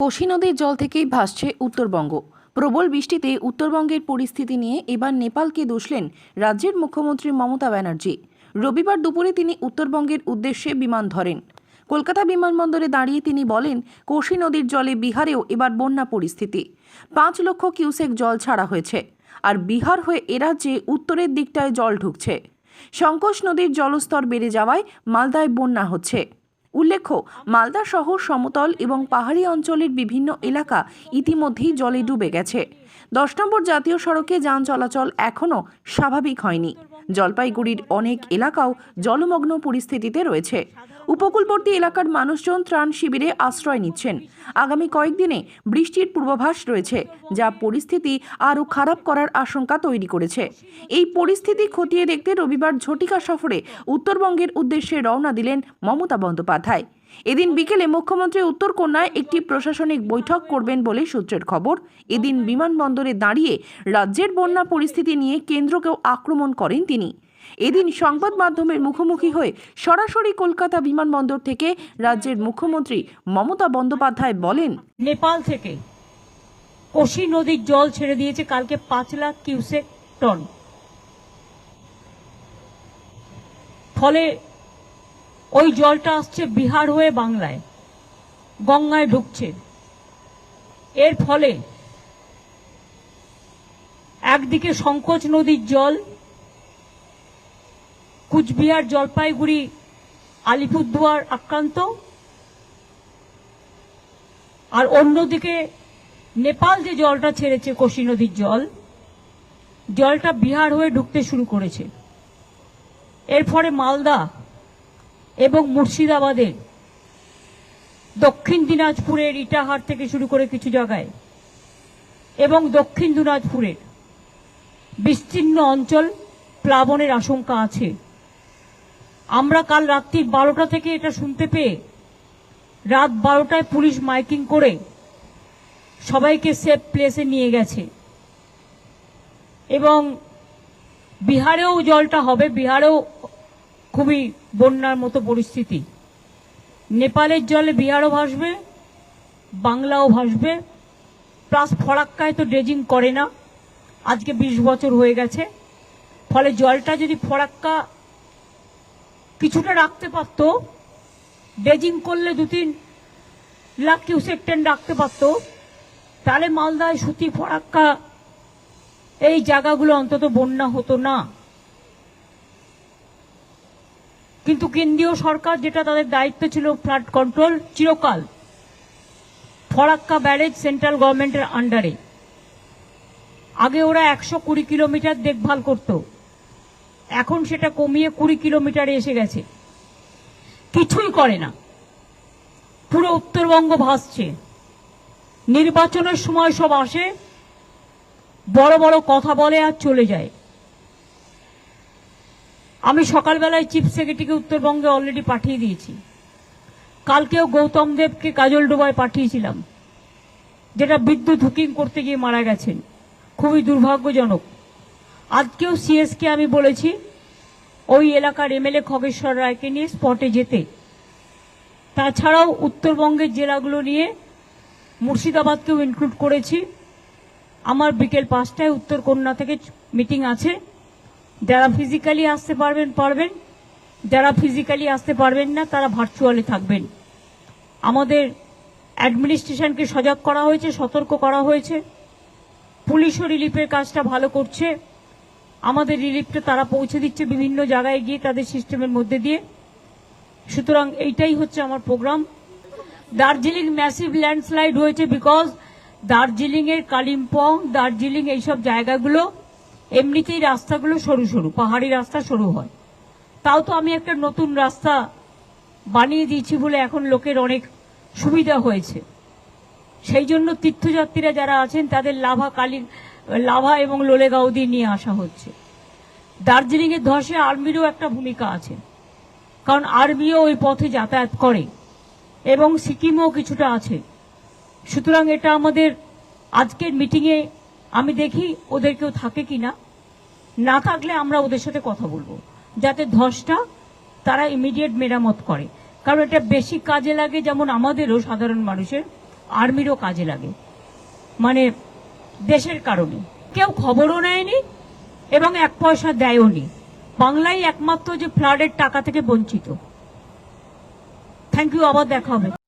কোশি নদীর জল থেকেই ভাসছে উত্তরবঙ্গ। প্রবল বৃষ্টিতে উত্তরবঙ্গের পরিস্থিতি নিয়ে এবার নেপালকে দোষলেন রাজ্যের মুখ্যমন্ত্রী মমতা ব্যানার্জি। রবিবার দুপুরে তিনি উত্তরবঙ্গের উদ্দেশ্যে বিমান ধরেন। কলকাতা বিমানবন্দরে দাঁড়িয়ে তিনি বলেন, কোশি নদীর জলে বিহারেও এবার বন্যা পরিস্থিতি। পাঁচ লক্ষ কিউসেক জল ছাড়া হয়েছে, আর বিহার হয়ে এ রাজ্যে উত্তরের দিকটায় জল ঢুকছে। সংকোষ নদীর জলস্তর বেড়ে যাওয়ায় মালদায় বন্যা হচ্ছে। উল্লেখ্য, মালদা শহর সমতল এবং পাহাড়ি অঞ্চলের বিভিন্ন এলাকা ইতিমধ্যেই জলে ডুবে গেছে। দশ নম্বর জাতীয় সড়কে যান চলাচল এখনও স্বাভাবিক হয়নি। জলপাইগুড়ির অনেক এলাকাও জলমগ্ন পরিস্থিতিতে রয়েছে। উপকূলবর্তী এলাকার মানুষজন ত্রাণ শিবিরে আশ্রয় নিচ্ছেন। আগামী কয়েকদিনে বৃষ্টির পূর্বাভাস রয়েছে, যা পরিস্থিতি আরও খারাপ করার আশঙ্কা তৈরি করেছে। এই পরিস্থিতি খতিয়ে দেখতে রবিবার ঝটিকা সফরে উত্তরবঙ্গের উদ্দেশ্যে রওনা দিলেন মমতা বন্দ্যোপাধ্যায়। এদিন বিকেলে মুখ্যমন্ত্রী উত্তরকন্যায় একটি প্রশাসনিক বৈঠক করবেন বলে সূত্রের খবর। এদিন বিমানবন্দরে দাঁড়িয়ে রাজ্যের বন্যা পরিস্থিতি নিয়ে কেন্দ্রকেও আক্রমণ করেন তিনি। এদিন সংবাদ মাধ্যমের মুখোমুখি হয়ে সরাসরি কলকাতা বিমানবন্দর থেকে রাজ্যের মুখ্যমন্ত্রী মমতা বন্দ্যোপাধ্যায় বলেন, নেপাল থেকে কোশি নদীর জল ছেড়ে দিয়েছে কালকে পাঁচ লাখ কিউসেক টন। ফলে ওই জলটা আসছে বিহার হয়ে বাংলায়, গঙ্গায় ঢুকছে। এর ফলে একদিকে সংকোচ নদীর জল, কুচবিহার জলপাইগুড়ি, আলিপুরদুয়ার আক্রান্ত, আর অন্যদিকে নেপাল যে জলটা ছেড়েছে কোশি নদীর জল, জলটা বিহার হয়ে ঢুকতে শুরু করেছে। এর ফলে মালদা এবং মুর্শিদাবাদের দক্ষিণ দিনাজপুরের ইটাহার থেকে শুরু করে কিছু জায়গায়। এবং দক্ষিণ দিনাজপুরের বিস্তীর্ণ অঞ্চল প্লাবনের আশঙ্কা আছে। আমরা কাল রাত্রি বারোটা থেকে এটা শুনতে পেয়ে রাত বারোটায় পুলিশ মাইকিং করে সবাইকে সেফ প্লেসে নিয়ে গেছে। এবং বিহারেও জলটা হবে, বিহারেও খুবই বন্যার মতো পরিস্থিতি। নেপালের জলে বিহারও ভাসবে, বাংলাও ভাসবে, প্লাস ফরাক্কায় তো ড্রেজিং করে না। আজকে বিশ বছর হয়ে গেছে। ফলে জলটা যদি ফরাক্কা কিছুটা রাখতে পারতো, ড্রেজিং করলে দু তিন লাখ কিউসেক ট্রেন রাখতে পারতো, তাহলে মালদায় সুতি ফরাক্কা এই জায়গাগুলো অন্তত বন্যা হতো না। কিন্তু কেন্দ্রীয় সরকার যেটা তাদের দায়িত্ব ছিল ফ্লাড কন্ট্রোল, চিরকাল ফরাক্কা ব্যারেজ সেন্ট্রাল গভর্নমেন্টের আন্ডারে। আগে ওরা একশো কুড়ি কিলোমিটার দেখভাল করত। এখন সেটা কমিয়ে কুড়ি কিলোমিটারে এসে গেছে। কিছুই করে না। পুরো উত্তরবঙ্গ ভাসছে। নির্বাচনের সময় সব আসে, বড় বড় কথা বলে আর চলে যায়। আমি সকালবেলায় চিফ সেক্রেটারিকে উত্তরবঙ্গে অলরেডি পাঠিয়ে দিয়েছি। কালকেও গৌতম দেবকে কাজল কাজলডোবায় পাঠিয়েছিলাম, যেটা বিদ্যুৎ হুকিং করতে গিয়ে মারা গেছেন। খুবই দুর্ভাগ্যজনক। আজকেও সিএসকে আমি বলেছি, ওই এলাকার এমএলএ খগেশ্বর রায়কে নিয়ে স্পটে যেতে। তাছাড়াও উত্তরবঙ্গের জেলাগুলো নিয়ে মুর্শিদাবাদকেও ইনক্লুড করেছি। আমার বিকেল পাঁচটায় উত্তরকন্যা থেকে মিটিং আছে। যারা ফিজিক্যালি আসতে পারবেন পারবেন। যারা ফিজিক্যালি আসতে পারবেন না, তারা ভার্চুয়ালি থাকবেন। আমাদের অ্যাডমিনিস্ট্রেশনকে সজাগ করা হয়েছে, সতর্ক করা হয়েছে। পুলিশও রিলিফের কাজটা ভালো করছে। আমাদের রিলিফটা তারা পৌঁছে দিচ্ছে বিভিন্ন জায়গায় গিয়ে তাদের সিস্টেমের মধ্যে দিয়ে। সুতরাং এইটাই হচ্ছে আমার প্রোগ্রাম। দার্জিলিং ম্যাসিভ ল্যান্ডস্লাইড হয়েছে বিকজ দার্জিলিং এর কালিম্পং, দার্জিলিং এইসব জায়গাগুলো এমনিতেই রাস্তাগুলো সরু সরু, পাহাড়ি রাস্তা সরু হয়। তাও তো আমি একটা নতুন রাস্তা বানিয়ে দিয়েছি বলে এখন লোকের অনেক সুবিধা হয়েছে। সেই জন্য তীর্থযাত্রীরা যারা আছেন, তাদের লাভা কালী লাভা এবং লোলেগাঁও দিয়ে নিয়ে আসা হচ্ছে। দার্জিলিং এর ধসে আর্মিরও একটা ভূমিকা আছে। কারণ আর্মিও ওই পথে যাতায়াত করে এবং সিকিমও কিছুটা আছে। সুতরাং এটা আমাদের আজকের মিটিংয়ে আমি দেখি ওদের কেউ থাকে কি না না থাকলে আমরা ওদের সাথে কথা বলব। যাতে ধসটা তারা ইমিডিয়েট মেরামত করে। কারণ এটা বেশি কাজে লাগে যেমন আমাদেরও সাধারণ মানুষের আর্মিরও কাজে লাগে। মানে দেশের কারণে। কেউ খবরও নেয়নি এবং এক পয়সা দেয়ও নি বাংলাই একমাত্র যে ফ্লাডের টাকা থেকে বঞ্চিত। থ্যাংক ইউ আবার দেখা হবে।